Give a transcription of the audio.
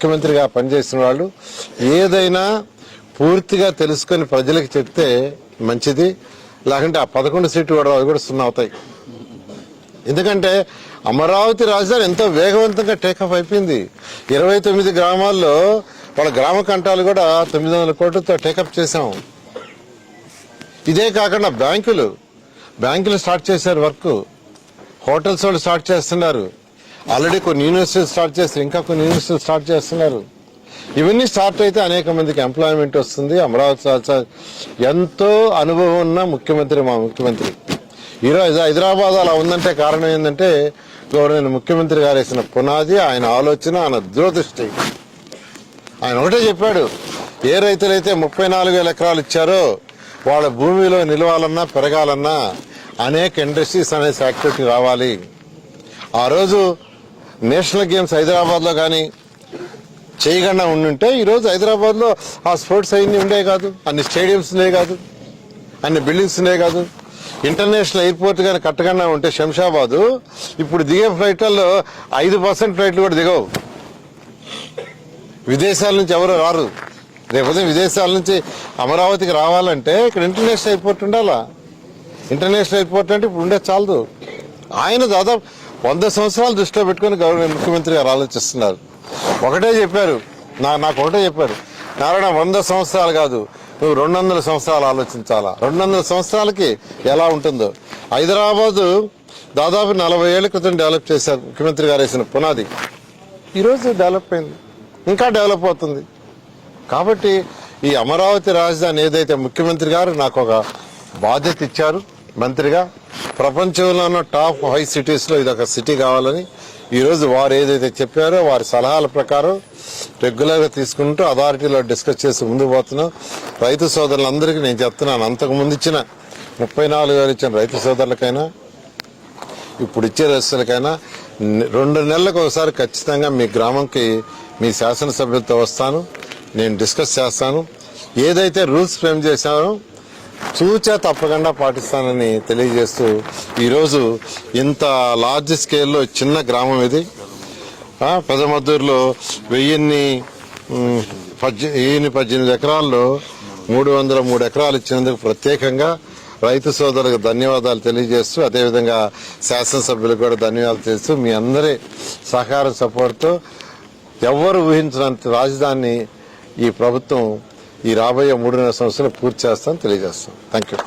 ముఖ్యమంత్రిగా పనిచేసిన వాళ్ళు ఏదైనా పూర్తిగా తెలుసుకొని ప్రజలకు చెప్తే మంచిది. లేకుంటే ఆ పదకొండు సీట్లు కూడా అవి కూడా సున్నా అవుతాయి. ఎందుకంటే అమరావతి రాజధాని ఎంతో వేగవంతంగా టేకప్ అయిపోయింది. ఇరవై తొమ్మిది గ్రామాల్లో వాళ్ళ గ్రామ కంటాలు కూడా తొమ్మిది వందల కోట్లతో టేకప్ చేశాం. ఇదే కాకుండా బ్యాంకులు. బ్యాంకులు స్టార్ట్ చేశారు వర్క్. హోటల్స్ వాళ్ళు స్టార్ట్ చేస్తున్నారు. ఆల్రెడీ కొన్ని యూనివర్సిటీలు స్టార్ట్ చేస్తారు ఇంకా కొన్ని యూనివర్సిటీలు స్టార్ట్ చేస్తున్నారు. ఇవన్నీ స్టార్ట్ అయితే అనేక మందికి ఎంప్లాయ్మెంట్ వస్తుంది అమరావతి ఎంతో అనుభవం ఉన్న ముఖ్యమంత్రి మా ముఖ్యమంత్రి. ఈరోజు హైదరాబాద్ అలా ఉందంటే కారణం ఏంటంటే గౌరవ ముఖ్యమంత్రి గారు వేసిన పునాది ఆయన ఆలోచన ఆయన దూరదృష్టి. ఆయన ఒకటే చెప్పాడు ఏ రైతులైతే ముప్పై నాలుగు వేల ఎకరాలు ఇచ్చారో వాళ్ళ భూమిలో నిలవాలన్నా పెరగాలన్నా అనేక ఇండస్ట్రీస్ అనే యాక్టివిటీ రావాలి. ఆ రోజు నేషనల్ గేమ్స్ హైదరాబాద్లో కానీ చేయకుండా ఉండుంటే ఈరోజు హైదరాబాద్లో ఆ స్పోర్ట్స్ అన్ని ఉండే కాదు అన్ని స్టేడియంస్ ఉండే కాదు అన్ని బిల్డింగ్స్ ఉండే కాదు. ఇంటర్నేషనల్ ఎయిర్పోర్ట్ కానీ కట్టకుండా ఉంటే శంషాబాదు. ఇప్పుడు దిగే ఫ్లైట్లలో ఐదు పర్సెంట్ ఫ్లైట్లు కూడా దిగవు. విదేశాల నుంచి ఎవరు రారు. రేపు విదేశాల నుంచి అమరావతికి రావాలంటే ఇక్కడ ఇంటర్నేషనల్ ఎయిర్పోర్ట్ ఉండాలా? ఇంటర్నేషనల్ ఎయిర్పోర్ట్ అంటే ఇప్పుడు ఉండే చాలదు. ఆయన దాదాపు వంద సంవత్సరాలు దృష్టిలో పెట్టుకుని గౌరవ ముఖ్యమంత్రి గారు ఆలోచిస్తున్నారు. ఒకటే చెప్పారు. నా నాకు ఒకటే చెప్పారు. నారాయణ వంద సంవత్సరాలు కాదు. నువ్వు రెండు వందల సంవత్సరాలు ఆలోచించాలా? రెండు వందల సంవత్సరాలకి ఎలా ఉంటుందో? హైదరాబాదు దాదాపు నలభై ఏళ్ళ క్రితం డెవలప్ చేశారు ముఖ్యమంత్రి గారు వేసిన పునాది. ఈరోజు డెవలప్ అయింది. ఇంకా డెవలప్ అవుతుంది. కాబట్టి ఈ అమరావతి రాజధాని ఏదైతే ముఖ్యమంత్రి గారు నాకు ఒక బాధ్యత ఇచ్చారు మంత్రిగా ప్రపంచంలో ఉన్న టాప్ ఫైవ్ సిటీస్లో ఇది ఒక సిటీ కావాలని ఈరోజు వారు ఏదైతే చెప్పారో వారి సలహాల ప్రకారం రెగ్యులర్గా తీసుకుంటూ అథారిటీలో డిస్కస్ చేసి ముందుకు పోతున్నాం. రైతు సోదరులందరికీ నేను చెప్తున్నాను అంతకు ముందు ఇచ్చిన ముప్పై నాలుగు వేలు ఇచ్చిన రైతు సోదరులకైనా ఇప్పుడు ఇచ్చే రస్తులకైనా రెండు నెలలకు ఒకసారి ఖచ్చితంగా మీ గ్రామంకి మీ శాసనసభ్యులతో వస్తాను. నేను డిస్కస్ చేస్తాను. ఏదైతే రూల్స్ ఫ్రేమ్ చేశారో చూచా తప్పకుండా పాటిస్తానని తెలియజేస్తూ ఈరోజు ఇంత లార్జ్ స్కేల్లో చిన్న గ్రామం ఇది. పెదమద్దూరులో వెయ్యిన్ని ఉమ్, వెయ్యిన్ని పద్దెనిమిది ఎకరాల్లో మూడు వందల మూడు ఎకరాలు ఇచ్చినందుకు ప్రత్యేకంగా రైతు సోదరులకు ధన్యవాదాలు తెలియజేస్తూ అదేవిధంగా శాసనసభ్యులకు కూడా ధన్యవాదాలు చేస్తూ మీ అందరి సహకారం సపోర్ట్తో ఎవ్వరు ఊహించినంత రాజధానిని ఈ ప్రభుత్వం ఈ రాబోయే మూడున్నర సంవత్సరాలు పూర్తి చేస్తామని తెలియజేస్తాం థ్యాంక్ యూ